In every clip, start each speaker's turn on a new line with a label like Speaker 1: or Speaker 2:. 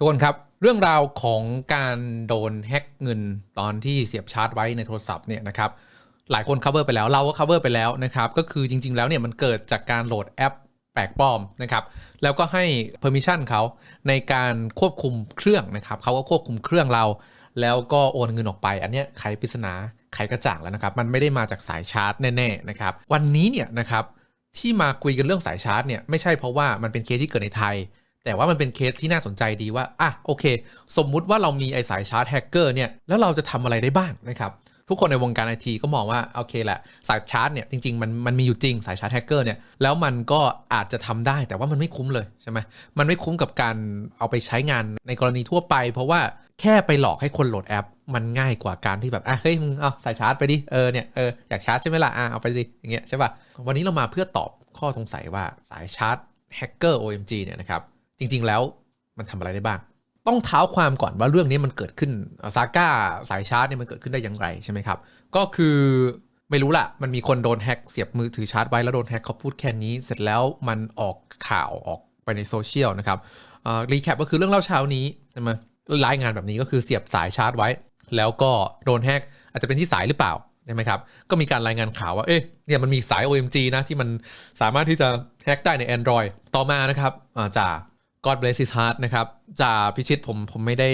Speaker 1: ทุกคนครับเรื่องราวของการโดนแฮ็กเงินตอนที่เสียบชาร์จไว้ในโทรศัพท์เนี่ยนะครับหลายคน cover ไปแล้วเราก็ cover ไปแล้วนะครับก็คือจริง ๆ แล้วเนี่ยมันเกิดจากการโหลดแอปแปลกปลอมนะครับแล้วก็ให้ permission เขาในการควบคุมเครื่องนะครับเขาก็ควบคุมเครื่องเรา แล้วก็โอนเงินออกไป อันเนี้ยไขปริศนาไขกระจ่างแล้วนะครับมันไม่ได้มาจากสายชาร์จแน่ๆนะครับวันนี้เนี่ยนะครับที่มาคุยกันเรื่องสายชาร์จเนี่ยไม่ใช่เพราะว่ามันเป็นเคสที่เกิดในไทย แต่ว่ามันเป็นเคสที่น่าสนใจดีว่าอะโอเค สมมุติว่าเรามีไอสายชาร์จแฮกเกอร์เนี่ยแล้วเราจะทำอะไรได้บ้างนะครับทุกคนในวงการไอทีก็มองว่าโอเคแหละสายชาร์จเนี่ยจริงๆมันมันมีอยู่จริงสายชาร์จแฮกเกอร์เนี่ยแล้วมันก็อาจจะทำได้แต่ว่ามันไม่คุ้มเลยใช่ไหมมันไม่คุ้มกับการเอาไปใช้งานในกรณีทั่วไป เพราะว่าแค่ไปหลอกให้คนโหลดแอป มันง่ายกว่าการที่แบบอะเฮ้ยมึงเอาสายชาร์จไปดิเออเนี่ยเอออยากชาร์จใช่ไหมล่ะอะเอาไปดิอย่างเงี้ยใช่ป่ะวันนี้เรามาเพื่อตอบข้อสงสัยว่าสายชาร์จแฮกเกอร์ OMG เนี่ยนะครับ จริง ๆ แล้วมันทำอะไรได้บ้าง ต้องเท้าความก่อนว่าเรื่องนี้มันเกิดขึ้นซาก้าสายชาร์จเนี่ยมันเกิดขึ้นได้อย่างไรใช่ไหมครับ ก็คือไม่รู้ละมันมีคนโดนแฮ็กเสียบมือถือชาร์จไว้แล้วโดนแฮ็กเขาพูดแค่นี้ เสร็จแล้วมันออกข่าวออกไปในโซเชียลนะครับรีแคปก็คือเรื่องเล่าเช้านี้ใช่ไหมรายงานแบบนี้ก็คือเสียบสายชาร์จไว้ แล้วก็โดนแฮ็กอาจจะเป็นที่สายหรือเปล่าใช่ไหมครับก็มีการรายงานข่าวว่าเอ๊ะเนี่ยมันมีสาย OMG นะที่มันสามารถที่จะแฮ็กได้ใน Android ต่อมานะครับจ่า God bless his heart นะครับจ่าพิชิตผมผมไม่ได้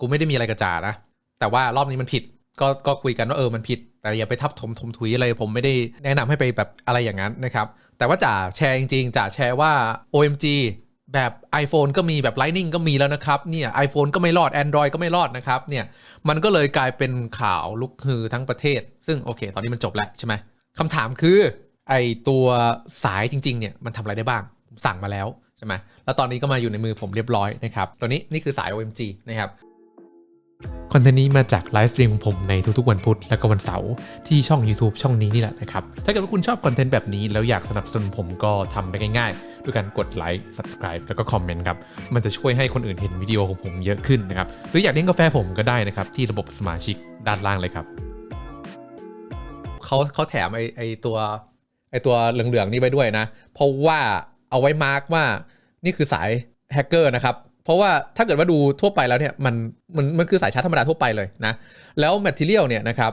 Speaker 1: กูไม่ได้มีอะไรกับจ่านะ แต่ว่ารอบนี้มันผิดก็ก็คุยกันว่าเออมันผิด แต่อย่าไปทับถมถมถุยอะไรผมไม่ได้แนะนำให้ไปแบบอะไรอย่างนั้นนะครับ แต่ว่าจ่าแชร์จริงๆจ่าแชร์ว่า OMG แบบ iPhone ก็มีแบบ Lightning ก็มีแล้วนะครับเนี่ย iPhone ก็ไม่รอด Android ก็ไม่รอดนะครับเนี่ยมันก็เลยกลายเป็นข่าวลุกฮือทั้งประเทศ ซึ่งโอเค ตอนนี้มันจบแล้วใช่ไหมคำถามคือไอตัวสายจริงๆเนี่ยมันทำอะไรได้บ้าง สั่งมาแล้ว ใช่ไหมแล้วตอนนี้ก็มาอยู่ในมือผมเรียบร้อยนะครับตัวนี้นี่คือสาย OMG นะครับคอนเทนต์นี้มาจากไลฟ์สตรีมของผมในทุกๆวันพุธและก็วันเสาร์ที่ช่อง YouTube ช่องนี้นี่แหละนะครับ ถ้าเกิดว่าคุณชอบคอนเทนต์แบบนี้ แล้วอยากสนับสนุนผมก็ทำได้ง่ายๆ ด้วยการกดไลค์ Subscribe แล้วก็คอมเมนต์ครับ มันจะช่วยให้คนอื่นเห็นวิดีโอของผมเยอะขึ้นนะครับ หรืออยากเลี้ยงกาแฟผมก็ได้นะครับ ที่ระบบสมาชิกด้านล่างเลยครับเขาเขาแถมไอไอตัวไอตัวเหลืองๆนี่ไปด้วยนะ เพราะว่า เอาไว้มาร์กว่านี่คือสายแฮกเกอร์นะครับ เพราะว่าถ้าเกิดว่าดูทั่วไปแล้วเนี่ยมันมันมันคือสายชาร์จธรรมดาทั่วไปเลยนะ แล้วแมทเทียลเนี่ยนะครับ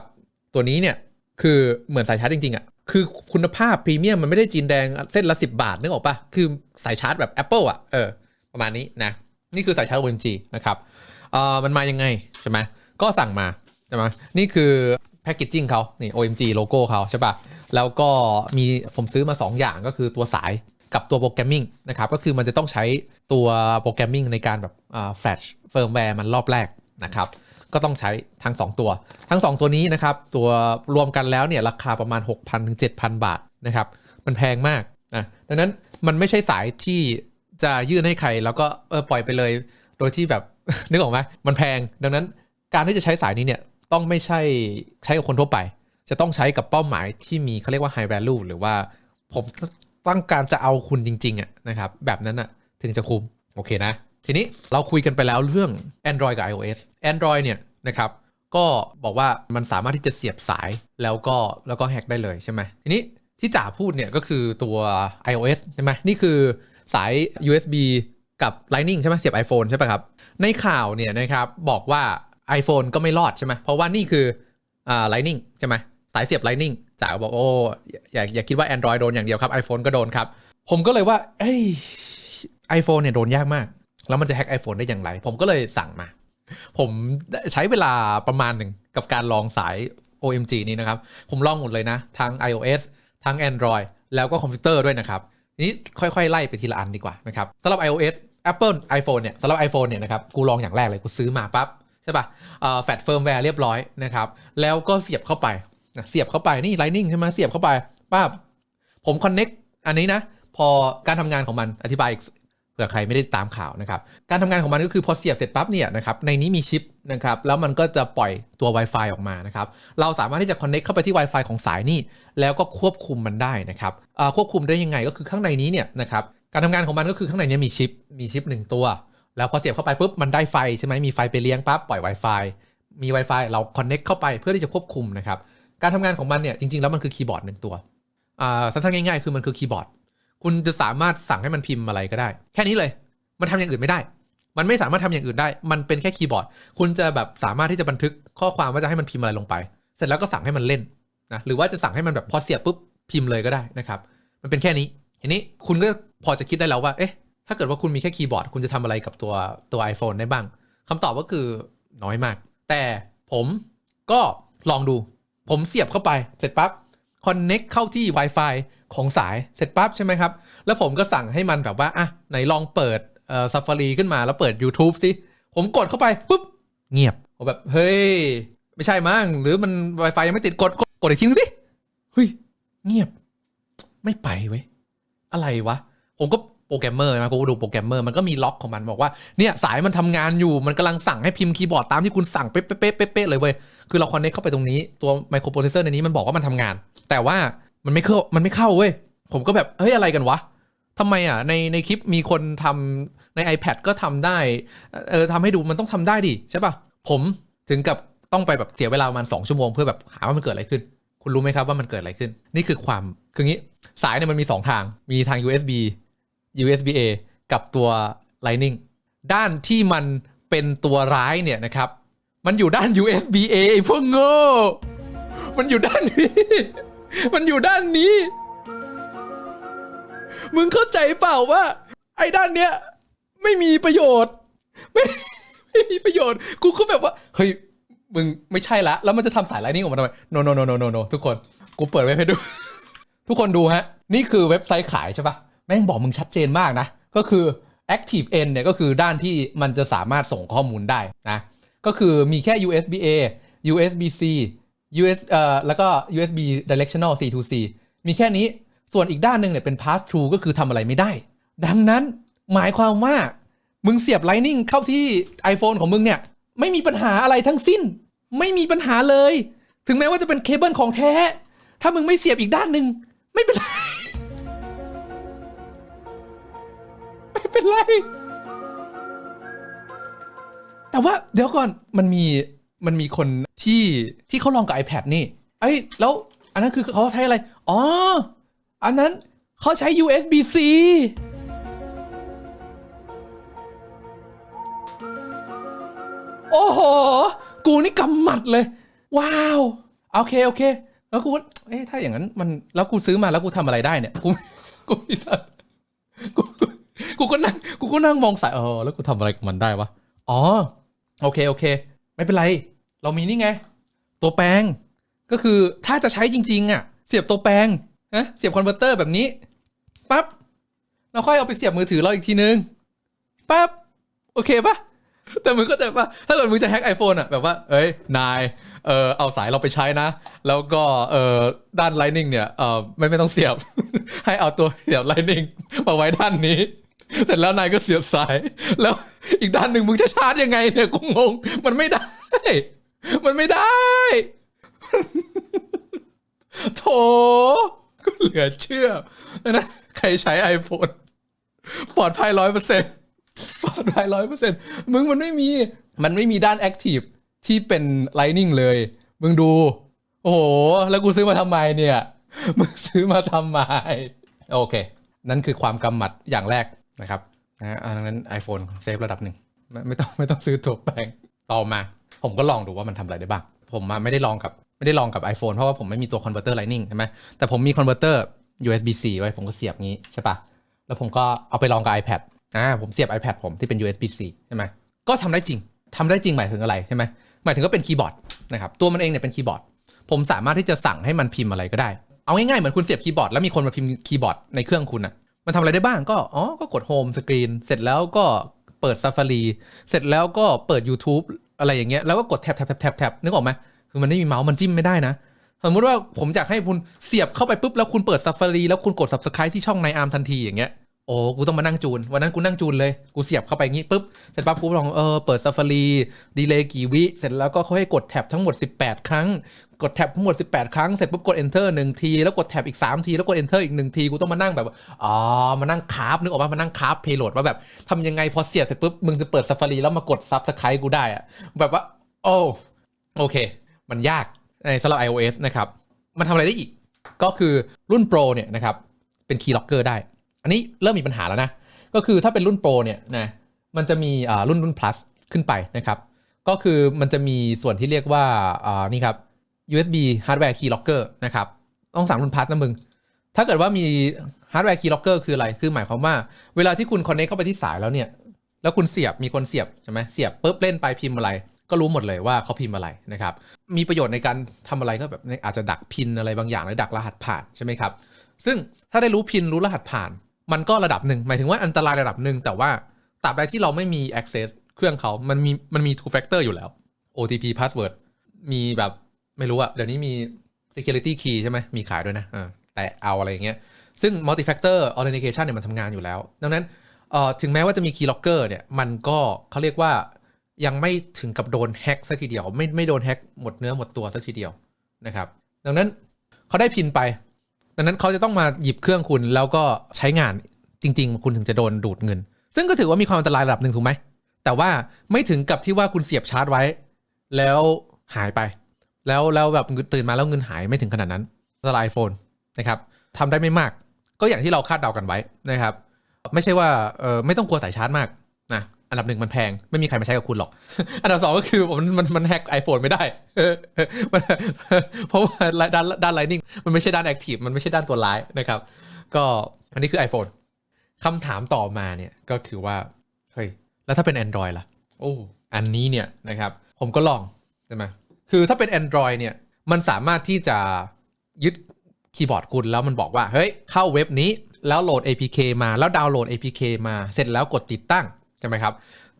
Speaker 1: ตัวนี้เนี่ยคือเหมือนสายชาร์จจริงๆอะ่ะคือคุณภาพพรีเมียมมันไม่ได้จีนแดงเส้นละ 10 บาทนึกออกปะคือสายชาร์จแบบ Apple อะเออประมาณนี้นะ นี่คือสายชาร์จ OMG นะครับเอ่อมันมายังไงใช่ไหมก็สั่งมาใช่ไหมนี่คือแพคเกจจิ้งเขานี่ OMG โลโก้เขาใช่ปะแล้วก็มีผมซื้อมา 2 อย่างก็คือตัวสาย กับตัวโปรแกรมมิ่งนะครับก็คือมันจะต้องใช้ตัวโปรแกรมมิ่งในการแบบแฟลชเฟิร์มแวร์มันรอบแรกนะครับก็ต้องใช้ทั้ง 2 ตัว ทั้ง 2 ตัวนี้นะครับตัวรวมกันแล้วเนี่ยราคาประมาณ 6,000ถึง7,000 บาทนะครับมันแพงมากนะดังนั้นมันไม่ใช่สายที่จะยื่นให้ใครแล้วก็เออปล่อยไปเลย โดยที่แบบ นึกออกไหมมันแพง ดังนั้นการที่จะใช้สายนี้เนี่ยต้องไม่ใช่ใช้กับคนทั่วไป จะต้องใช้กับเป้าหมายที่มีเขาเรียกว่า high value หรือว่าผม ต้องการจะเอาคุณจริง ๆอะนะครับ แบบนั้นอะถึงจะคุ้มโอเคนะ ทีนี้เราคุยกันไปแล้วเรื่อง Android กับ iOS Android เนี่ยนะครับก็บอกว่ามันสามารถที่จะเสียบสายแล้วก็แล้วก็แฮกได้เลยใช่ไหมทีนี้ที่จ่าพูดเนี่ยก็คือตัว iOS ใช่ไหมนี่คือสาย USB กับ Lightning ใช่ไหมเสียบ iPhone ใช่ไหมครับ ในข่าวเนี่ยนะครับบอกว่า iPhone ก็ไม่รอดใช่ไหมเพราะว่านี่คืออ่า Lightning ใช่ไหมสายเสียบ Lightning จ่าบอกโอ้อย่าอย่าคิดว่า Android โดนอย่างเดียวครับ iPhone ก็โดนครับ ผมก็เลยว่าเอ้ย iPhone เนี่ยโดนยากมาก แล้วมันจะแฮ็ก iPhone ได้อย่างไร ผมก็เลยสั่งมา ผมใช้เวลาประมาณหนึ่งกับการลองสาย OMG นี้นะครับ ผมลองหมดเลยนะ ทั้ง iOS ทั้ง Android แล้วก็คอมพิวเตอร์ด้วยนะครับ นี้ค่อยๆ ไล่ไปทีละอันดีกว่านะครับสำหรับ iOS Apple iPhone เนี่ยสำหรับ iPhone เนี่ยนะครับกูลองอย่างแรกเลยกูซื้อมาปั๊บใช่ป่ะแฟตเฟิร์มแวร์เรียบร้อยนะครับ แล้วก็เสียบเข้าไป เสียบเข้าไปนี่ Lightning ใช่ไหมเสียบเข้าไปปั๊บผมคอนเน็กอันนี้นะ พอการทำงานของมันอธิบายเผื่อใครไม่ได้ตามข่าวนะครับ การทำงานของมันก็คือพอเสียบเสร็จปั๊บเนี่ยนะครับในนี้มีชิปนะครับแล้วมันก็จะปล่อยตัว Wi-Fi ออกมานะครับเราสามารถที่จะคอนเน็กเข้าไปที่ Wi-Fi ของสายนี่แล้วก็ควบคุมมันได้นะครับควบคุมได้ยังไงก็คือข้างในนี้เนี่ยนะครับการทำงานของมันก็คือข้างในนี้มีชิปมีชิป 1 ตัว แล้วพอเสียบเข้าไปปุ๊บมันได้ไฟใช่ไหมมีไฟไปเลี้ยงปั๊บปล่อย Wi-Fi มี Wi-Fi เราคอนเน็กเข้าไปเพื่อที่จะควบคุมนะครับ การทำงานของมันเนี่ยจริงๆแล้วมันคือคีย์บอร์ดหนึ่งตัวสั้นๆง่ายๆ คือมันคือคีย์บอร์ด คุณจะสามารถสั่งให้มันพิมพ์อะไรก็ได้ แค่นี้เลย มันทำอย่างอื่นไม่ได้ มันไม่สามารถทำอย่างอื่นได้ มันเป็นแค่คีย์บอร์ด คุณจะแบบสามารถที่จะบันทึกข้อความว่าจะให้มันพิมพ์อะไรลงไป เสร็จแล้วก็สั่งให้มันเล่นนะ หรือว่าจะสั่งให้มันแบบพอเสียบปุ๊บพิมพ์เลยก็ได้นะครับ มันเป็นแค่นี้ ทีนี้คุณก็พอจะคิดได้แล้วว่า เอ๊ะ ถ้าเกิดว่าคุณมีแค่คีย์บอร์ด คุณจะทำอะไรกับตัวตัว iPhone ได้บ้างคำตอบก็คือน้อยมาก แต่ผมก็ลองดู ผมเสียบเข้าไปเสร็จปั๊บ connect เข้าที่ Wi-Fi ของสายเสร็จปั๊บใช่ไหมครับ แล้วผมก็สั่งให้มันแบบว่าอะไหนลองเปิดเอ่อ Safari ขึ้นมาแล้วเปิด YouTube สิ ผมกดเข้าไปปุ๊บเงียบผมแบบเฮ้ย ไม่ใช่มั้งหรือมัน Wi-Fi ยังไม่ติดกดกดกดอีกทีนึงสิเฮ้ยเงียบ ไม่ไปเว้ยอะไรวะ ผมก็โปรแกรมเมอร์นะกูก็ดูโปรแกรมเมอร์มันก็มีล็อกของมันบอกว่าเนี่ยสายมันทำงานอยู่มันกำลังสั่งให้พิมพ์คีย์บอร์ดตามที่คุณสั่งเป๊ะเป๊ะเป๊ะเป๊ะเลยเว้ย คือเราคอนเนคเข้าไปตรงนี้ตัวไมโครโปรเซสเซอร์ในนี้มันบอกว่ามันทำงาน แต่ว่ามันไม่เข้ามันไม่เข้าเว้ยผมก็แบบเฮ้ยอะไรกันวะทำไมอะในในคลิปมีคนทำใน iPad ก็ทำได้เออทำให้ดูมันต้องทำได้ดิใช่ปะผมถึงกับต้องไปแบบเสียเวลาประมาณ2ชั่วโมงเพื่อแบบหาว่ามันเกิดอะไรขึ้น คุณรู้ไหมครับว่ามันเกิดอะไรขึ้น นี่คือความคืองี้สายเนี่ยมันมี 2 ทางมีทาง USB USB A กับตัว Lightning ด้านที่มันเป็นตัวร้ายเนี่ยนะครับ มันอยู่ด้าน USB A ไอ้พวกโง่ มันอยู่ด้านนี้ มันอยู่ด้านนี้ มึงเข้าใจเปล่าว่า ไอ้ด้านเนี้ย ไม่มีประโยชน์ ไม่ไม่มีประโยชน์ กูก็แบบว่า เฮ้ย มึงไม่ใช่ละ แล้วมันจะทำสายไลนิ่งออกมาทำไม no no no no no no ทุกคน กูเปิดเว็บให้ดู ทุกคนดูฮะ นี่คือเว็บไซต์ขายใช่ปะแม่งบอกมึงชัดเจนมากนะ ก็คือ Active N เนี่ยก็คือด้านที่มันจะสามารถส่งข้อมูลได้นะ ก็คือมีแค่ USB A USB C US เอ่อแล้วก็ USB Directional C to C มีแค่นี้ส่วนอีกด้านหนึ่งเนี่ยเป็น pass through ก็คือทำอะไรไม่ได้ ดังนั้นหมายความว่า มึงเสียบ Lightning เข้าที่ iPhone ของมึงเนี่ย ไม่มีปัญหาอะไรทั้งสิ้น ไม่มีปัญหาเลย ถึงแม้ว่าจะเป็นเคเบิลของแท้ ถ้ามึงไม่เสียบอีกด้านหนึ่งไม่เป็นไร ไม่เป็นไร แต่ว่าเดี๋ยวก่อนมันมีมันมีคนที่ที่เขาลองกับ iPad นี่ไอ้ยแล้วอันนั้นคือเขาใช้อะไร อ๋อ อันนั้นเขาใช้ USB-C โอ้โห กูนี่กำหมัดเลย ว้าว โอเค โอเค แล้วกูว่าเอ๊ะถ้าอย่างนั้นมัน แล้วกูซื้อมาแล้วกูทำอะไรได้เนี่ย กู กูไม่ทันกูกู กูก็นั่ง กูก็นั่งมองสายเออแล้วกูทำอะไรกับมันได้วะ อ๋อ โอเค โอเค ไม่เป็นไร เรามีนี่ไง ตัวแปลง ก็คือถ้าจะใช้จริง ๆ อะ เสียบตัวแปลงนะเสียบคอนเวอร์เตอร์แบบนี้ปั๊บเราค่อยเอาไปเสียบมือถือเราอีกทีนึงปั๊บโอเคปะแต่มึงก็จะปะถ้าเกิดมึงจะแฮ็กไอโฟนอะแบบว่า เอ้ย นาย เออเอาสายเราไปใช้นะ แล้วก็เออด้าน Lightning เนี่ยเออไม่ไม่ต้องเสียบ ให้เอาตัวเสียบ Lightning มาไว้ด้านนี้ เสร็จแล้วนายก็เสียบสาย แล้วอีกด้านหนึ่งมึงจะชาร์จยังไงเนี่ยกูงง มันไม่ได้ มันไม่ได้โถก็เหลือเชื่อนะใครใช้ iPhone ปลอดภัยร้อยเปอร์เซ็นปลอดภัยร้อยเปอร์เซ็นมึงมันไม่มี มันไม่มีด้าน Active ที่เป็น Lightning เลย มึงดู โอ้โห แล้วกูซื้อมาทำไมเนี่ย มึงซื้อมาทำไม โอเค นั่นคือความกำหมัดอย่างแรก นะครับนะอันนั้น iPhone เซฟระดับหนึ่งไม่ไม่ต้องไม่ต้องซื้อตัวแปลงต่อมา ผมก็ลองดูว่ามันทำอะไรได้บ้าง ผมมาไม่ได้ลองกับไม่ได้ลองกับ iPhone เพราะว่าผมไม่มีตัวคอนเวอร์เตอร์ Lightning ใช่ไหมแต่ผมมีคอนเวอร์เตอร์ USB-C ไว้ผมก็เสียบงี้ใช่ปะแล้วผมก็เอาไปลองกับ iPad อ่าผมเสียบ iPad ผมที่เป็น USB-C ใช่ไหมก็ทำได้จริงทำได้จริงหมายถึงอะไรใช่ไหมหมายถึงก็เป็นคีย์บอร์ดนะครับตัวมันเองเนี่ยเป็นคีย์บอร์ด ผมสามารถที่จะสั่งให้มันพิมพ์อะไรก็ได้ เอาง่ายๆเหมือนคุณเสียบคีย์บอร์ดแล้วมีคนมาพิมพ์คีย์บอร์ดในเครื่องคุณอะ มันทำอะไรได้บ้างก็อ๋อก็กดโฮมสกรีนเสร็จแล้วก็เปิด Safari เสร็จแล้วก็เปิด YouTube อะไรอย่างเงี้ยแล้วก็กดแท็บแท็บแท็บแท็บแท็บนึกออกไหมคือมันไม่มีเมาส์มันจิ้มไม่ได้นะสมมติว่าผมอยากให้คุณเสียบเข้าไปปุ๊บแล้วคุณเปิด Safari แล้วคุณกด Subscribe ที่ช่องในอาร์มทันทีอย่างเงี้ยโอ้กูต้องมานั่งจูน วันนั้นกูนั่งจูนเลย กูเสียบเข้าไปงี้ปุ๊บ เสร็จปั๊บกูลองเออเปิด Safari ดีเลย์กี่วิ เสร็จแล้วก็เขาให้กดแท็บทั้งหมด 18 ครั้ง กดแท็บทั้งหมด 18 ครั้ง เสร็จปุ๊บกด enter 1 ที แล้วกดแท็บอีก 3 ที แล้วกด enter อีก 1 ที กูต้องมานั่งแบบ อ๋อ มานั่งคราฟนึกออกมามานั่งคราฟเพย์โหลดว่าแบบทำยังไงพอเสียบเสร็จปุ๊บ มึงจะเปิด Safari แล้วมากด Subscribe กูได้อะแบบว่า โอ้โอเค มันยากในสำหรับ iOS นะครับ มันทำอะไรได้อีก ก็คือรุ่น Pro เนี่ยนะครับเป็น Key Locker ได้ อันนี้เริ่มมีปัญหาแล้วนะ ก็คือถ้าเป็นรุ่น Pro เนี่ยนะมันจะมีอ่ารุ่นรุ่น plus ขึ้นไปนะครับก็คือมันจะมีส่วนที่เรียกว่านี่ครับ USB hardware key locker นะครับต้องสั่งรุ่น plus นะมึง ถ้าเกิดว่ามี hardware key locker คืออะไร คือหมายความว่า เวลาที่คุณ connect เข้าไปที่สายแล้วเนี่ย แล้วคุณเสียบมีคนเสียบใช่ไหมเสียบปุ๊บเล่นไปพิมพ์อะไร ก็รู้หมดเลยว่าเขาพิมพ์อะไรนะครับ มีประโยชน์ในการทำอะไรก็แบบอาจจะดักพินอะไรบางอย่างหรือดักรหัสผ่านใช่ไหมครับซึ่งถ้าได้รู้พินรู้รหัสผ่าน มันก็ระดับหนึ่งหมายถึงว่าอันตรายระดับหนึ่งแต่ว่าตราบใดที่เราไม่มี access เครื่องเขามันมีมันมี two factor อยู่แล้ว OTP password มีแบบ ไม่รู้อะเดี๋ยวนี้มี security key ใช่ไหมมีขายด้วยนะอ่าแต่เอาอะไรอย่างเงี้ย ซึ่ง multi factor authentication เนี่ยมันทำงานอยู่แล้ว ดังนั้นถึงแม้ว่าจะมี key locker เนี่ย มันก็เขาเรียกว่ายังไม่ถึงกับโดนแฮ็กซะทีเดียว ไม่ไม่โดนแฮ็กหมดเนื้อหมดตัวซะทีเดียวนะครับ ดังนั้นเขาได้พินไป ดังนั้นเขาจะต้องมาหยิบเครื่องคุณแล้วก็ใช้งานจริง ๆ คุณถึงจะโดนดูดเงิน ซึ่งก็ถือว่ามีความอันตรายระดับหนึ่งถูกไหมแต่ว่าไม่ถึงกับที่ว่าคุณเสียบชาร์จไว้ แล้วหายไป แล้วแล้วแบบตื่นมาแล้วเงินหายไม่ถึงขนาดนั้นสำหรับไอโฟนนะครับทำได้ไม่มาก ก็อย่างที่เราคาดเดากันไว้นะครับ ไม่ใช่ว่าเออไม่ต้องกลัวสายชาร์จมากนะอันดับหนึ่งมันแพงไม่มีใครมาใช้กับคุณหรอก อันดับสองก็คือมันมันมันแฮก iPhone ไม่ได้ เพราะว่าด้านด้านไลนิ่งมันไม่ใช่ด้านแอคทีฟมันไม่ใช่ด้านตัวร้ายนะครับ ก็อันนี้คือ iPhone คำถามต่อมาเนี่ยก็คือว่า เฮ้ย แล้วถ้าเป็น Android ล่ะ โอ้ อันนี้เนี่ยนะครับ ผมก็ลอง ใช่ไหม คือถ้าเป็น Android เนี่ย มันสามารถที่จะยึดคีย์บอร์ดคุณแล้วมันบอกว่า เฮ้ย เข้าเว็บนี้แล้วโหลด APK มาแล้วดาวน์โหลด APK มาเสร็จแล้วกดติดตั้ง ใช่ไหมครับ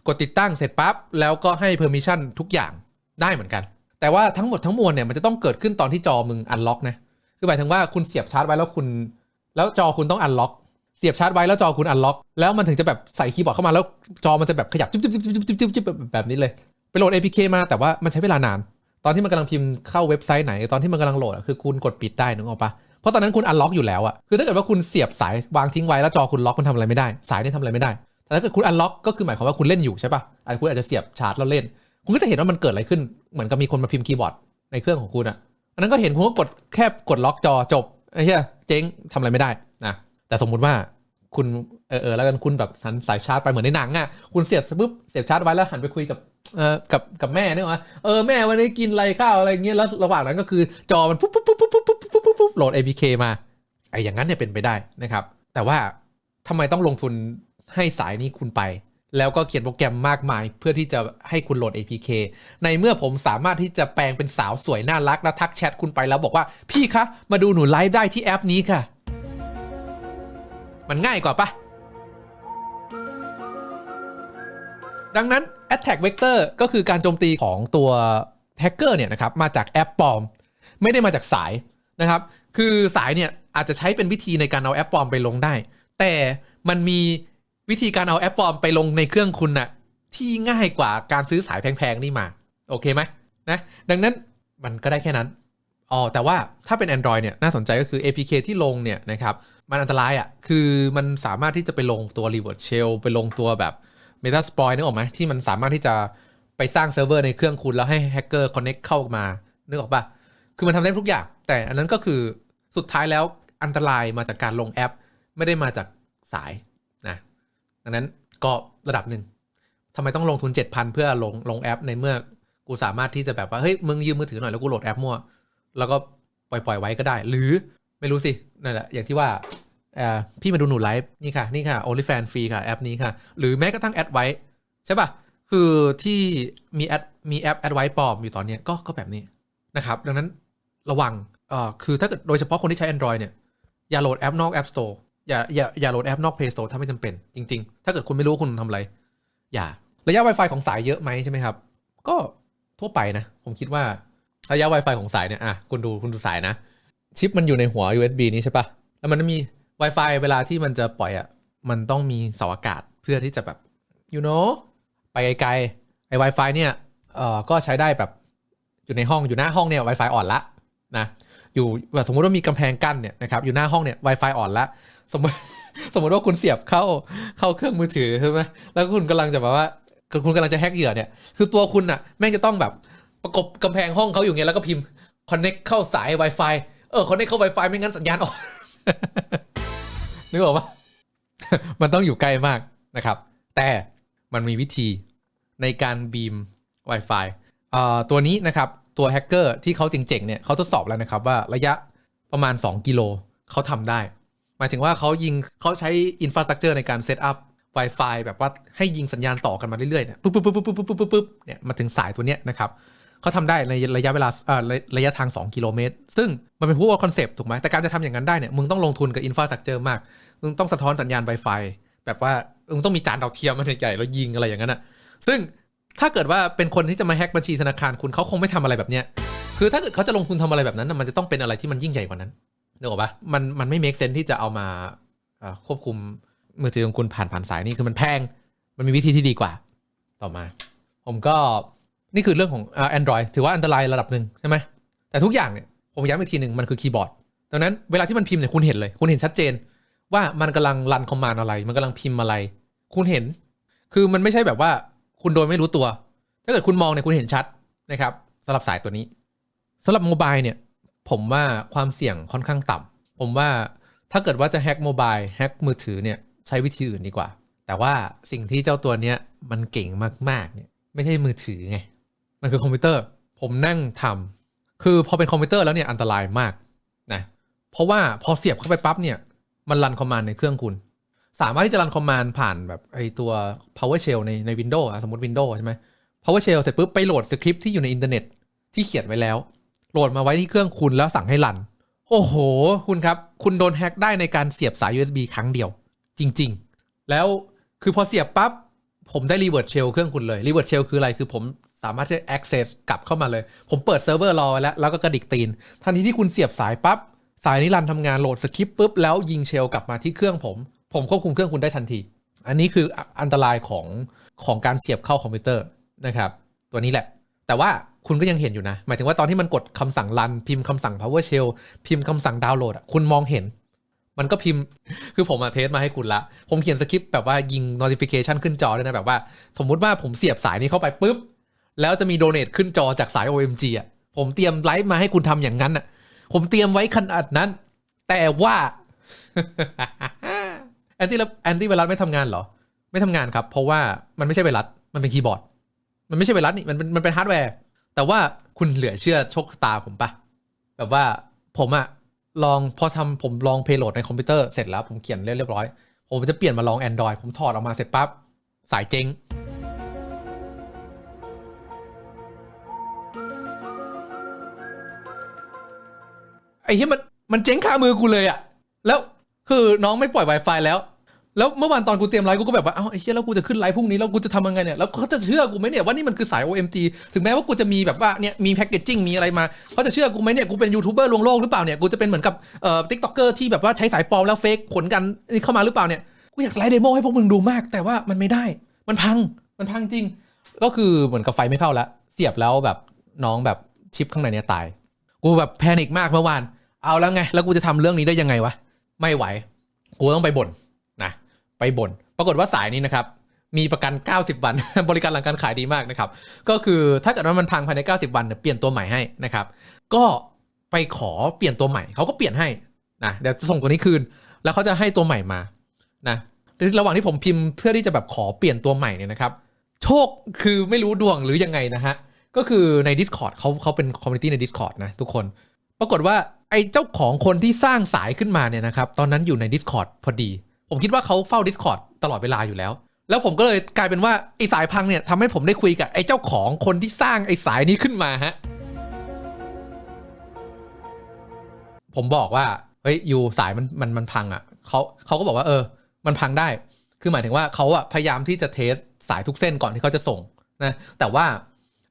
Speaker 1: กดติดตั้งเสร็จปั๊บ แล้วก็ให้ permission ทุกอย่างได้เหมือนกัน แต่ว่าทั้งหมดทั้งมวลเนี่ยมันจะต้องเกิดขึ้นตอนที่จอมึง unlock นะคือหมายถึงว่าคุณเสียบชาร์จไว้แล้วคุณ แล้วจอคุณต้อง unlock เสียบชาร์จไว้แล้วจอคุณ unlock แล้วมันถึงจะแบบใส่คีย์บอร์ดเข้ามาแล้วจอมันจะแบบขยับจุ๊บจุ๊บจุ๊บจุ๊บจุ๊บจุ๊บแบบนี้เลยไปโหลด APK มาแต่ว่ามันใช้เวลานาน ตอนที่มันกำลังพิมพ์เข้าเว็บไซต์ไหน ตอนที่มันกำลังโหลดคือคุณกดปิดได้นึกออกปะเพราะตอนนั้นคุณ unlock อยู่แล้วอะคือถ้าเกิดว่าคุณเสียบสายวางทิ้งไว้แล้วจอคุณล็อกมันทำอะไรไม่ได้ สายนี่ทำอะไรไม่ได้ แต่ถ้าเกิดคุณ unlock ก็คือหมายความว่าคุณเล่นอยู่ใช่ปะอาคุณอาจจะเสียบชาร์จแล้วเล่น คุณก็จะเห็นว่ามันเกิดอะไรขึ้น เหมือนกับมีคนมาพิมพ์คีย์บอร์ดในเครื่องของคุณอะอันนั้นก็เห็นคุณก็กดแค่กดล็อกจอจบไอ้เหี้ยเจ๊งทำอะไรไม่ได้นะแต่สมมุติว่าคุณเออเออแล้วกันคุณแบบหันสายชาร์จไปเหมือนในหนังอะคุณเสียบปุ๊บเสียบชาร์จไว้แล้วหันไปคุยกับ เออกับกับแม่เนี่ยว่าเออแม่วันนี้กินอะไรข้าวอะไรเงี้ยแล้วระหว่างนั้นก็คือจอมันปุ๊บปุ๊บปุ๊บปุ๊บปุ๊บปุ๊บปุ๊บปุ๊บปุ๊บโหลด APK มาไอ้อย่างนั้นเนี่ยเป็นไปได้นะครับ แต่ว่าทำไมต้องลงทุนให้สายนี้คุณไป แล้วก็เขียนโปรแกรมมากมาย เพื่อที่จะให้คุณโหลด APK ในเมื่อผมสามารถที่จะแปลงเป็นสาวสวยน่ารักแล้วทักแชทคุณไปแล้วบอกว่าพี่คะมาดูหนูไลฟ์ได้ที่แอปนี้ค่ะ มันง่ายกว่าปะ ดังนั้น attack vector ก็คือการโจมตีของตัวแฮกเกอร์เนี่ยนะครับมาจากแอปปลอม ไม่ได้มาจากสายนะครับ คือสายเนี่ยอาจจะใช้เป็นวิธีในการเอาแอปปลอมไปลงได้ แต่มันมีวิธีการเอาแอปปลอมไปลงในเครื่องคุณน่ะที่ง่ายกว่าการซื้อสายแพงๆนี่มา โอเคไหมนะดังนั้นมันก็ได้แค่นั้นอ๋อแต่ว่าถ้าเป็น Android เนี่ยน่าสนใจก็คือ APK ที่ลงเนี่ยนะครับมันอันตรายอะ่ะคือมันสามารถที่จะไปลงตัว reward shell ไปลงตัวแบบ Metasploit นึกออกไหมที่มันสามารถที่จะไปสร้างเซิร์ฟเวอร์ในเครื่องคุณแล้วให้แฮกเกอร์ connect เข้ามานึกออกปะคือมันทำได้ทุกอย่าง แต่อันนั้นก็คือสุดท้ายแล้วอันตรายมาจากการลงแอป ไม่ได้มาจากสายนะดังนั้นก็ระดับหนึ่งทำไมต้องลงทุน 7,000 เพื่อลงลงแอปในเมื่อกูสามารถที่จะแบบว่าเฮ้ยมึงยืมมือถือหน่อยแล้วกูโหลดแอปมั่วแล้วก็ปล่อยปล่อยไว้ก็ได้ หรือไม่รู้สินั่นแหละอย่างที่ว่า พี่มาดูหนูไลฟ์นี่ค่ะ นี่ค่ะ OnlyFans ฟรีค่ะ แอปนี้ค่ะ หรือแม้กระทั่งแอดไว้ใช่ป่ะ คือที่มีแอดมีแอปแอดไว้ปลอมอยู่ตอนนี้ก็ก็แบบนี้นะครับ ดังนั้นระวังเอ่อคือถ้าเกิดโดยเฉพาะคนที่ใช้ Android เนี่ย อย่าโหลดแอปนอก App Store อย่าอย่าอย่าโหลดแอปนอก Play Store ถ้าไม่จำเป็น จริง ๆ ถ้าเกิดคุณไม่รู้คุณทำอะไร อย่า ระยะ Wi-Fi ของสายเยอะไหมใช่ไหมครับ ก็ทั่วไปนะ ผมคิดว่าระยะ Wi-Fi ของสายเนี่ยอะคุณดูคุณดูสายนะ ชิปมันอยู่ในหัว USB นี้ใช่ปะแล้วมันมี Wi-Fi เวลาที่มันจะปล่อยอะมันต้องมีเสาอากาศเพื่อที่จะแบบ you know ไปไกลๆไอ้ Wi-Fi เนี่ยเอ่อก็ใช้ได้แบบอยู่ในห้องอยู่หน้าห้องเนี่ย Wi-Fi อ่อนละนะอยู่แบบสมมติว่ามีกำแพงกั้นเนี่ยนะครับอยู่หน้าห้องเนี่ย Wi-Fi อ่อนละสมมติสมมติว่าคุณเสียบเข้าเข้าเครื่องมือถือใช่ไหมแล้วคุณกำลังจะแบบว่าคุณกำลังจะแฮกเหยื่อเนี่ย คือตัวคุณอะแม่งจะต้องแบบประกบกำแพงห้องเขาอยู่เงี้ยแล้วก็พิมพ์ connect เข้าสาย Wi-Fi เออ connect เข้า Wi-Fi ไม่งั้นสัญญาณออก นึกออกปะมันต้องอยู่ใกล้มากนะครับ แต่มันมีวิธีในการบีม Wi-Fi อ่าตัวนี้นะครับ ตัวแฮกเกอร์ที่เขาเจ๋งๆเนี่ยเขาทดสอบแล้วนะครับว่าระยะประมาณ 2 กิโลเขาทำได้ หมายถึงว่าเขายิงเขาใช้อินฟราสตรักเจอร์ในการเซตอัพ Wi-Fi แบบว่าให้ยิงสัญญาณต่อกันมาเรื่อยๆเนี่ยปุ๊บปุ๊บปุ๊บปุ๊บปุ๊บปุ๊บปุ๊บเนี่ยมาถึงสายตัวเนี้ยนะครับเขาทำได้ในระยะเวลาเอ่อระยะทาง 2 กิโลเมตร ซึ่งมันเป็นพวกคอนเซปต์ถูกไหมแต่การจะทำอย่างนั้นได้เนี่ยมึงต้องลงทุนกับอินฟราสตรักเจอร์มาก มึงต้องสะท้อนสัญญาณ Wi-Fi แบบว่ามึงต้องมีจานดาวเทียมมันใหญ่ๆแล้วยิงอะไรอย่างนั้นอะซึ่งถ้าเกิดว่าเป็นคนที่จะมาแฮ็กบัญชีธนาคารคุณเขาคงไม่ทำอะไรแบบเนี้ยคือถ้าเกิดเขาจะลงทุนทำอะไรแบบนั้นมันจะต้องเป็นอะไรที่มันยิ่งใหญ่กว่านั้นนึกออกปะมันมันไม่ make sense ที่จะเอามาควบคุมมือถือของคุณผ่านผ่านสายนี่คือมันแพงมันมีวิธีที่ดีกว่า ต่อมา ผมก็นี่คือเรื่องของแอ่า Android ถือว่าอันตรายระดับหนึ่งใช่ไหมแต่ทุกอย่างเนี่ยผมย้ำอีกทีหนึ่งมันคือคีย์บอร์ดดังนั้นเวลาที่มันพิมพ์เนี่ยคุณเห็นเลย คุณเห็นชัดเจน ว่ามันกำลังรันคอมมานด์อะไร มันกำลังพิมพ์อะไร คุณเห็น คือมันไม่ใช่แบบว่าคุณโดยไม่รู้ตัว ถ้าเกิดคุณมองเนี่ยคุณเห็นชัดนะครับสำหรับสายตัวนี้สำหรับโมบายเนี่ย ผมว่าความเสี่ยงค่อนข้างต่ำผมว่าถ้าเกิดว่าจะแฮ็กโมบายแฮ็กมือถือเนี่ยใช้วิธีอื่นดีกว่า แต่ว่าสิ่งที่เจ้าตัวเนี้ยมันเก่งมากๆเนี่ยไม่ใช่มือถือไง มันคือคอมพิวเตอร์ ผมนั่งทำคือพอเป็นคอมพิวเตอร์แล้วเนี่ยอันตรายมากนะ เพราะว่าพอเสียบเข้าไปปั๊บเนี่ย มันรันคอมมานด์ในเครื่องคุณ สามารถที่จะรันคอมมานด์ผ่านแบบไอตัว PowerShell ในใน Windows อะสมมติ Windows ใช่ไหม PowerShell เสร็จปุ๊บไปโหลดสคริปต์ที่อยู่ในอินเทอร์เน็ตที่เขียนไว้แล้ว โหลดมาไว้ที่เครื่องคุณแล้วสั่งให้รัน โอ้โห คุณครับ คุณโดนแฮ็กได้ในการเสียบสาย USB ครั้งเดียว จริง ๆ แล้วคือพอเสียบปั๊บผมได้ reverse shell เครื่องคุณเลย reverse shell คืออะไรคือผมสามารถที่จะ access กลับเข้ามาเลย ผมเปิดเซิร์ฟเวอร์รอไว้แล้ว แล้วก็กระดิกตีน ทันทีที่คุณเสียบสายปั๊บ สายนี้รันทำงานโหลดสคริปต์ปุ๊บแล้วยิงเชลกลับมาที่เครื่องผม ผมควบคุมเครื่องคุณได้ทันที อันนี้คืออันตรายของของการเสียบเข้าคอมพิวเตอร์นะครับ ตัวนี้แหละ แต่ว่าคุณก็ยังเห็นอยู่นะ หมายถึงว่าตอนที่มันกดคำสั่งรันพิมพ์คำสั่ง PowerShell พิมพ์คำสั่งดาวน์โหลดอะคุณมองเห็น มันก็พิมพ์คือผมอะเทสมาให้คุณละ ผมเขียนสคริปต์แบบว่ายิง notification ขึ้นจอด้วยนะ แบบว่า สมมุติว่าผมเสียบสายนี้เข้าไปปุ๊บ แล้วจะมีโดเน a ขึ้นจอจากสาย OMG อะผมเตรียมไลฟ์มาให้คุณทำอย่างนั้นอะ ผมเตรียมไว้ขนาดนั้น แต่ว่าแอนตี้แอนตี้ไวรัสไม่ทำงานเหรอ ไม่ทำงานครับ เพราะว่ามันไม่ใช่ไวรัสมันเป็นคีย์บอร์ด มันไม่ใช่ไวรัสนี่มันเป็นมันเป็นฮาร์ดแวร์ แต่ว่าคุณเหลือเชื่อโชคตาผมปะแบบว่าผมอะลองพอทำผมลองเพลโหลดในคอมพิวเตอร์เสร็จแล้วผมเขียนเรียบร้อย ผมจะเปลี่ยนมาลอง Android ผมถอดออกมาเสร็จปั๊บสายเจ๊ง ไอ้ที่มันมันเจ๊งคามือกูเลยอะแล้วคือน้องไม่ปล่อย Wi-Fi แล้ว แล้วเมื่อวานตอนกูเตรียมไลฟ์กูก็แบบว่าเอ้าไอ้เหี้ยแล้วกูจะขึ้นไลฟ์พรุ่งนี้แล้วกูจะทำยังไงเนี่ยแล้วเขาจะเชื่อกูไหมเนี่ยว่านี่มันคือสาย OMG ถึงแม้ว่ากูจะมีแบบว่าเนี่ยมีแพคเกจจิ้งมีอะไรมาเขาจะเชื่อกูไหมเนี่ยกูเป็นยูทูบเบอร์ลวงโลกหรือเปล่าเนี่ยกูจะเป็นเหมือนกับเอ่อทิกต็อกเกอร์ที่แบบว่าใช้สายปลอมแล้วเฟกผลกันนี่เข้ามาหรือเปล่าเนี่ยกูอยากไลฟ์เดโมให้พวกมึงดูมาก แต่ว่ามันไม่ได้ มันพังมันพังจริง ก็คือเหมือนกับไฟไม่เข้าแล้วเสียบแล้วแบบน้องแบบชิปข้างในเนี่ยตาย กูแบบแพนิคมากเมื่อวาน เอาแล้วไง แล้วกูจะทำเรื่องนี้ได้ยังไงวะ ไม่ไหว กูต้องไปบ่นนะ ไปบ่น ปรากฏว่าสายนี้นะครับ มีประกัน 90 วัน บริการหลังการขายดีมากนะครับ ก็คือถ้าเกิดว่ามันพังภายใน 90 วันเนี่ยเปลี่ยนตัวใหม่ให้นะครับ ก็ไปขอเปลี่ยนตัวใหม่ เขาก็เปลี่ยนให้นะ เดี๋ยวจะส่งตัวนี้คืน แล้วเขาจะให้ตัวใหม่มา นะระหว่างที่ผมพิมพ์เพื่อที่จะแบบขอเปลี่ยนตัวใหม่เนี่ยนะครับ โชคคือไม่รู้ดวงหรือยังไงนะฮะ ก็คือใน Discord เขาเขาเป็นคอมมูนิตี้ใน Discord นะทุกคน ปรากฏว่า ไอ้เจ้าของคนที่สร้างสายขึ้นมาเนี่ยนะครับ ตอนนั้นอยู่ใน Discord พอดี ผมคิดว่าเขาเฝ้า Discord ตลอดเวลาอยู่แล้ว แล้วผมก็เลยกลายเป็นว่าไอ้สายพังเนี่ยทำให้ผมได้คุยกับไอ้เจ้าของคนที่สร้างไอ้สายนี้ขึ้นมาฮะ ผมบอกว่าเฮ้ยยูสายมันมันมันพังอะเขาเขาก็บอกว่าเออ มันพังได้ คือหมายถึงว่าเขาอะพยายามที่จะเทสสายทุกเส้นก่อนที่เขาจะส่งนะ แต่ว่า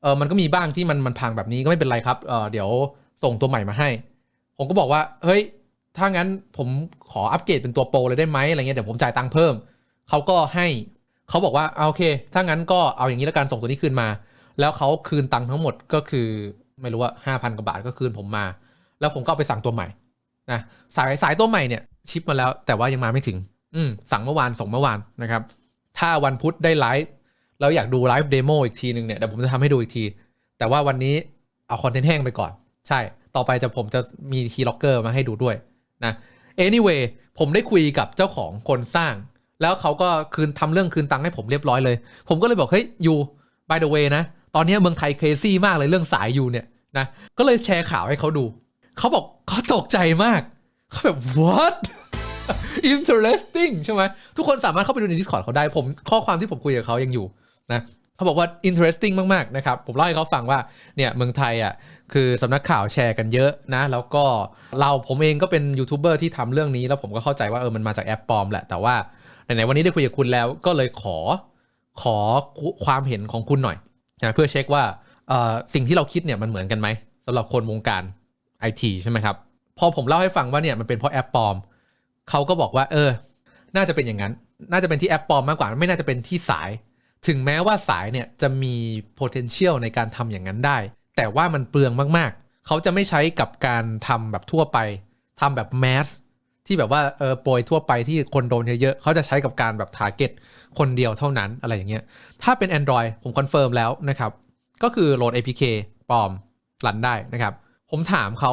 Speaker 1: เออมันก็มีบ้างที่มันมันพังแบบนี้ก็ไม่เป็นไรครับเออเดี๋ยวส่งตัวใหม่มาให้ ผมก็บอกว่า เฮ้ย ถ้างั้นผมขออัปเกรดเป็นตัวโปรเลยได้ไหมอะไรเงี้ยเดี๋ยวผมจ่ายตังค์เพิ่ม เขาก็ให้เขาบอกว่าเอาโอเค ถ้างั้นก็เอาอย่างนี้แล้วกันส่งตัวนี้คืนมา แล้วเขาคืนตังค์ทั้งหมดก็คือไม่รู้ว่าห้าพันกว่าบาทก็คืนผมมา แล้วผมก็ไปสั่งตัวใหม่นะสายสายตัวใหม่เนี่ยชิปมาแล้ว แต่ว่ายังมาไม่ถึง อืมสั่งเมื่อวานส่งเมื่อวานนะครับ ถ้าวันพุธได้ไลฟ์แล้วอยากดูไลฟ์เดโมอีกทีหนึ่งเนี่ยเดี๋ยวผมจะทำให้ดูอีกที แต่ว่าวันนี้เอาคอนเทนต์แห้งไปก่อน ใช่ ต่อไปจะผมจะมีคีย์ล็อกเกอร์มาให้ดูด้วยนะ anyway ผมได้คุยกับเจ้าของคนสร้าง แล้วเขาก็คืนทำเรื่องคืนตังค์ให้ผมเรียบร้อยเลย ผมก็เลยบอกเฮ้ยยู by the way นะ ตอนนี้เมืองไทย crazy มากเลยเรื่องสายยูเนี่ยนะก็เลยแชร์ข่าวให้เขาดู เขาบอกเขาตกใจมากเขาแบบ what interesting ใช่ไหมทุกคนสามารถเข้าไปดูใน Discord เขาได้ผมข้อความที่ผมคุยกับเขายังอยู่นะเขาบอกว่า interesting มาก ๆ นะครับ ผมเล่าให้เขาฟังว่า เนี่ย เมืองไทยอะ คือสำนักข่าวแชร์กันเยอะนะ แล้วก็เราผมเองก็เป็นยูทูบเบอร์ที่ทำเรื่องนี้แล้วผมก็เข้าใจว่าเออมันมาจากแอปปลอมแหละ แต่ว่าไหนๆวันนี้ได้คุยกับคุณแล้วก็เลยขอขอความเห็นของคุณหน่อยนะเพื่อเช็คว่าเออสิ่งที่เราคิดเนี่ยมันเหมือนกันไหมสำหรับคนวงการไอทีใช่ไหมครับ พอผมเล่าให้ฟังว่าเนี่ยมันเป็นเพราะแอปปลอมเขาก็บอกว่าเออ น่าจะเป็นอย่างนั้น น่าจะเป็นที่แอปปลอมมากกว่าไม่น่าจะเป็นที่สาย ถึงแม้ว่าสายเนี่ยจะมี potential ในการทำอย่างนั้นได้ แต่ว่ามันเปลืองมากๆ เขาจะไม่ใช้กับการทำแบบทั่วไปทำแบบ mass ที่แบบว่าเออโปรยทั่วไปที่คนโดนเยอะๆเขาจะใช้กับการแบบ target คนเดียวเท่านั้นอะไรอย่างเงี้ย ถ้าเป็น Android ผมคอนเฟิร์มแล้วนะครับ ก็คือโหลด APK ปลอมรันได้นะครับ ผมถามเขา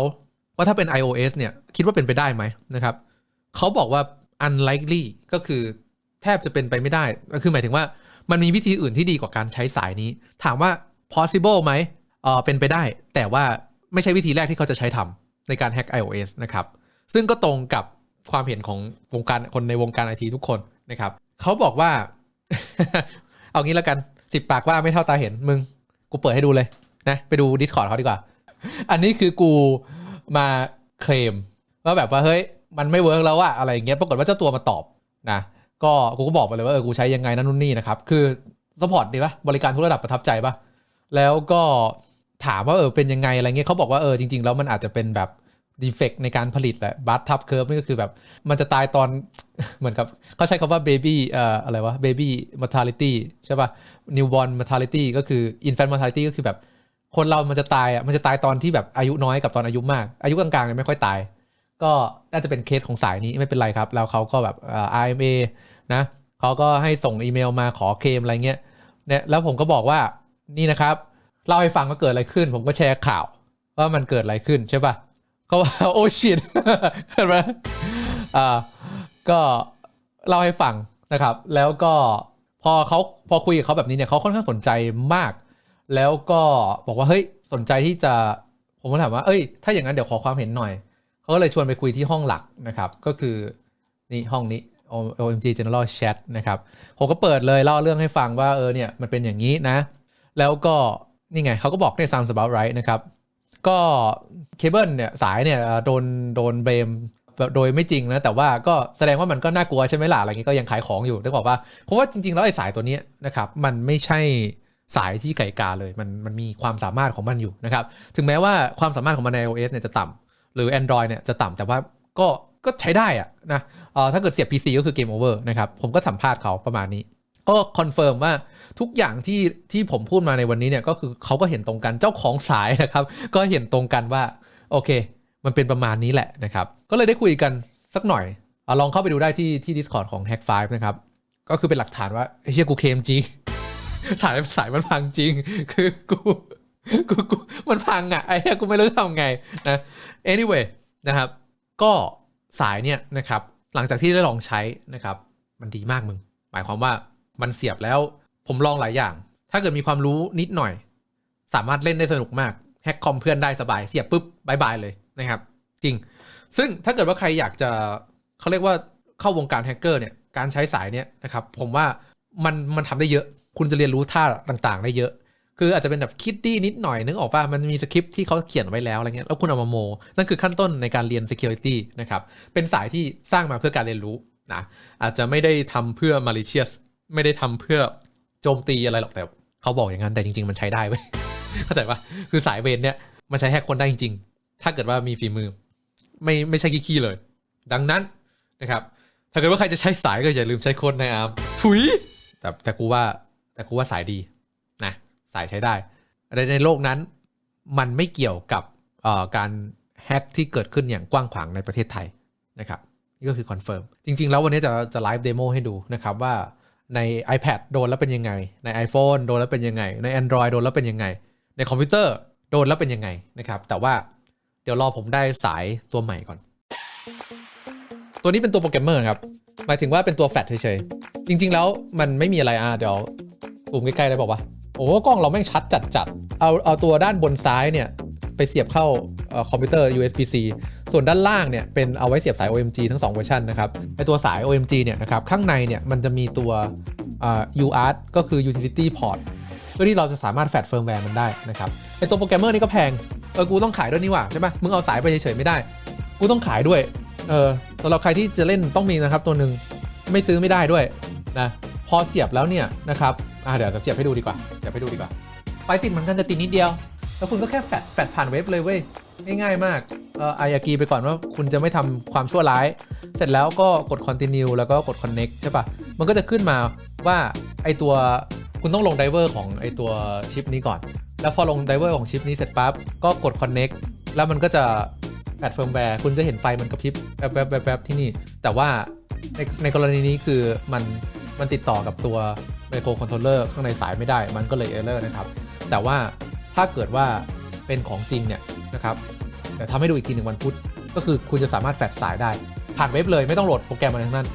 Speaker 1: ว่าถ้าเป็น iOS เนี่ย คิดว่าเป็นไปได้ไหมนะครับเขาบอกว่า unlikely ก็คือแทบจะเป็นไปไม่ได้ คือหมายถึงว่ามันมีวิธีอื่นที่ดีกว่าการใช้สายนี้ ถามว่า possible ไหม เออเป็นไปได้ แต่ว่าไม่ใช่วิธีแรกที่เขาจะใช้ทำในการแฮ็ก iOS นะครับ ซึ่งก็ตรงกับความเห็นของวงการคนในวงการไอทีทุกคนนะครับเขาบอกว่า เอางี้แล้วกันสิบปากว่าไม่เท่าตาเห็นมึง กูเปิดให้ดูเลยนะไปดู Discord เขาดีกว่า อันนี้คือกูมาเคลมว่าแบบว่าเฮ้ยมันไม่เวิร์กแล้วอะอะไรอย่างเงี้ยปรากฏว่าเจ้าตัวมาตอบนะก็กูก็บอกไปเลยว่าเออกูใช้ยังไงนั่นนู่นนี่นะครับ คือสปอร์ตดีปะบริการทุกระดับประทับใจปะแล้วก็ ถามว่าเออเป็นยังไงอะไรเงี้ยเขาบอกว่าเออจริงๆแล้วมันอาจจะเป็นแบบดีเฟกในการผลิตแหละบัตทับเคิร์ฟนี่ก็คือแบบ มันจะตายตอนเหมือนกับเขาใช้คำว่า baby เอ่ออะไรวะ baby mortality ใช่ป่ะ newborn mortality ก็คือ infant mortality ก็คือแบบ คนเรามันจะตายอะมันจะตายตอนที่แบบอายุน้อยกับตอนอายุมาก อายุกลางๆเนี่ยไม่ค่อยตาย ก็น่าจะเป็นเคสของสายนี้ไม่เป็นไรครับ แล้วเขาก็แบบเอ่อ RMA นะเขาก็ให้ส่งอีเมลมาขอเคลมอะไรเงี้ยเนี่ยแล้วผมก็บอกว่านี่นะครับ เล่าให้ฟังว่าเกิดอะไรขึ้น ผมก็แชร์ข่าวว่ามันเกิดอะไรขึ้นใช่ป่ะก็ว่าโอ้ชิตเห็นไหมอ่าก็เล่าให้ฟังนะครับ แล้วก็พอเขาพอคุยกับเขาแบบนี้เนี่ยเขาค่อนข้างสนใจมาก แล้วก็บอกว่าเฮ้ยสนใจที่จะผมก็ถามว่าเอ้ย ถ้าอย่างนั้นเดี๋ยวขอความเห็นหน่อยเขาก็เลยชวนไปคุยที่ห้องหลักนะครับ ก็คือนี่ห้องนี้ OMG General Chat นะครับ ผมก็เปิดเลยเล่าเรื่องให้ฟังว่าเออเนี่ยมันเป็นอย่างนี้นะ แล้วก็ นี่ไงเขาก็บอกเนี่ย sounds about right นะครับ ก็เคเบิลเนี่ยสายเนี่ยโดนโดนเบรมโดยไม่จริงนะ แต่ว่าก็แสดงว่ามันก็น่ากลัวใช่ไหมล่ะอะไรเงี้ยก็ยังขายของอยู่นึกบอกว่าเพราะว่าจริง ๆ แล้วไอ้สายตัวนี้นะครับมันไม่ใช่สายที่ไก่กาเลยมันมันมีความสามารถของมันอยู่นะครับ ถึงแม้ว่าความสามารถของมันใน iOS เนี่ยจะต่ำหรือ Android เนี่ยจะต่ำแต่ว่าก็ก็ใช้ได้อะนะเออถ้าเกิดเสียบ PC ก็คือเกมโอเวอร์นะครับผมก็สัมภาษณ์เขาประมาณนี้ ก็คอนเฟิร์มว่าทุกอย่างที่ที่ผมพูดมาในวันนี้เนี่ยก็คือเขาก็เห็นตรงกันเจ้าของสายนะครับ ก็เห็นตรงกันว่าโอเค มันเป็นประมาณนี้แหละนะครับ ก็เลยได้คุยกันสักหน่อยอลองเข้าไปดูได้ที่ที่ Discord ของ Hack 5นะครับ ก็คือเป็นหลักฐานว่าเฮียกูเคมจริงสายสายมันพังจริง คือกูกูกูมันพังอะไอ้เฮียกูไม่รู้จะทำไงนะ anyway นะครับ ก็สายเนี่ยนะครับ หลังจากที่ได้ลองใช้นะครับ มันดีมากมึง หมายความว่า มันเสียบแล้ว ผมลองหลายอย่าง ถ้าเกิดมีความรู้นิดหน่อย สามารถเล่นได้สนุกมากแฮกคอมเพื่อนได้สบายเสียบปุ๊บบายบายเลยนะครับ จริง ซึ่งถ้าเกิดว่าใครอยากจะเขาเรียกว่าเข้าวงการแฮกเกอร์เนี่ยการใช้สายเนี่ยนะครับผมว่ามันมันทำได้เยอะ คุณจะเรียนรู้ท่าต่างๆ ได้เยอะ คืออาจจะเป็นแบบคิดดีนิดหน่อยนึกออกป่ะมันมีสคริปที่เขาเขียนไว้แล้วอะไรเงี้ยแล้วคุณเอามาโม นั่นคือขั้นต้นในการเรียน security นะครับเป็นสายที่สร้างมาเพื่อการเรียนรู้นะอาจจะไม่ได้ทำเพื่อ malicious ไม่ได้ทำเพื่อโจมตีอะไรหรอกแต่เขาบอกอย่างนั้นแต่จริง ๆ มันใช้ได้เว้ยเข้าใจปะคือสายเวรเนี่ยมันใช้แฮกคนได้จริง ๆ ถ้าเกิดว่ามีฝีมือ ไม่ไม่ใช่ขี้ๆเลย ดังนั้นนะครับถ้าเกิดว่าใครจะใช้สายก็อย่าลืมใช้ค้ดในอาร์มถุยแต่แต่กูว่าแต่กูว่าสายดีนะสายใช้ได้ในในโลกนั้นมันไม่เกี่ยวกับเอ่อการแฮ็กที่เกิดขึ้นอย่างกว้างขวางในประเทศไทยนะครับนี่ก็คือคอนเฟิร์มจริง ๆ แล้ววันนี้จะจะไลฟ์เดโมให้ดูนะครับว่า ใน iPad โดนแล้วเป็นยังไง ใน iPhone โดนแล้วเป็นยังไง ใน Android โดนแล้วเป็นยังไง ในคอมพิวเตอร์โดนแล้วเป็นยังไงนะครับแต่ว่าเดี๋ยวรอผมได้สายตัวใหม่ก่อน ตัวนี้เป็นตัวโปรแกรมเมอร์ครับหมายถึงว่าเป็นตัวแฟลชเฉยๆจริง ๆ แล้วมันไม่มีอะไรอะเดี๋ยวซูมใกล้ๆได้บอกว่าโอ้กล้องเราแม่งชัดจัดๆเอาเอาตัวด้านบนซ้ายเนี่ย ไปเสียบเข้าอคอมพิวเตอร์ USB-C ส่วนด้านล่างเนี่ยเป็นเอาไว้เสียบสาย OMG ทั้ง 2 เวอร์ชันนะครับไอตัวสาย OMG เนี่ยนะครับข้างในเนี่ยมันจะมีตัว UART ก็คือ Utility Port เพื่อที่เราจะสามารถแฟดเฟิร์มแวร์มันได้นะครับไอตัวโปรแกรมเมอร์นี่ก็แพง เออ กูต้องขายด้วยนี่หว่าใช่ปะมึงเอาสายไปเฉยๆไม่ได้ กูต้องขายด้วย เออสำหรับใครที่จะเล่นต้องมีนะครับตัวหนึ่งไม่ซื้อไม่ได้ด้วยนะพอเสียบแล้วเนี่ยนะครับอ่าเดี๋ยวจะเสียบให้ดูดีกว่าเสียบให้ดูดีกว่าไฟติดเหมือนกันจะติดนิดเดียว แล้วคุณก็แค่แฟดแฟดผ่านเว็บเลยเว้ยง่ายๆมากเอออายากีไปก่อนว่าคุณจะไม่ทำความชั่วร้าย เสร็จแล้วก็กด continue แล้วก็กด connect ใช่ปะมันก็จะขึ้นมาว่าไอตัวคุณต้องลงไดเวอร์ของไอตัวชิปนี้ก่อน แล้วพอลงไดเวอร์ของชิปนี้เสร็จปั๊บก็กด connect แล้วมันก็จะแอดเฟิร์มแวร์คุณจะเห็นไฟมันกระพริบแป๊บๆแป๊บที่นี่ แต่ว่าในในกรณีนี้คือมันมันติดต่อกับตัวไมโครคอนโทรลเลอร์ข้างในสายไม่ได้ มันก็เลยเออร์เลอร์นะครับ แต่ว่า ถ้าเกิดว่าเป็นของจริงเนี่ยนะครับเดี๋ยวทำให้ดูอีกทีหนึ่งวันพุธก็คือคุณจะสามารถแฟดสายได้ผ่านเว็บเลยไม่ต้องโหลดโปรแกรมอะไรทั้งนั้น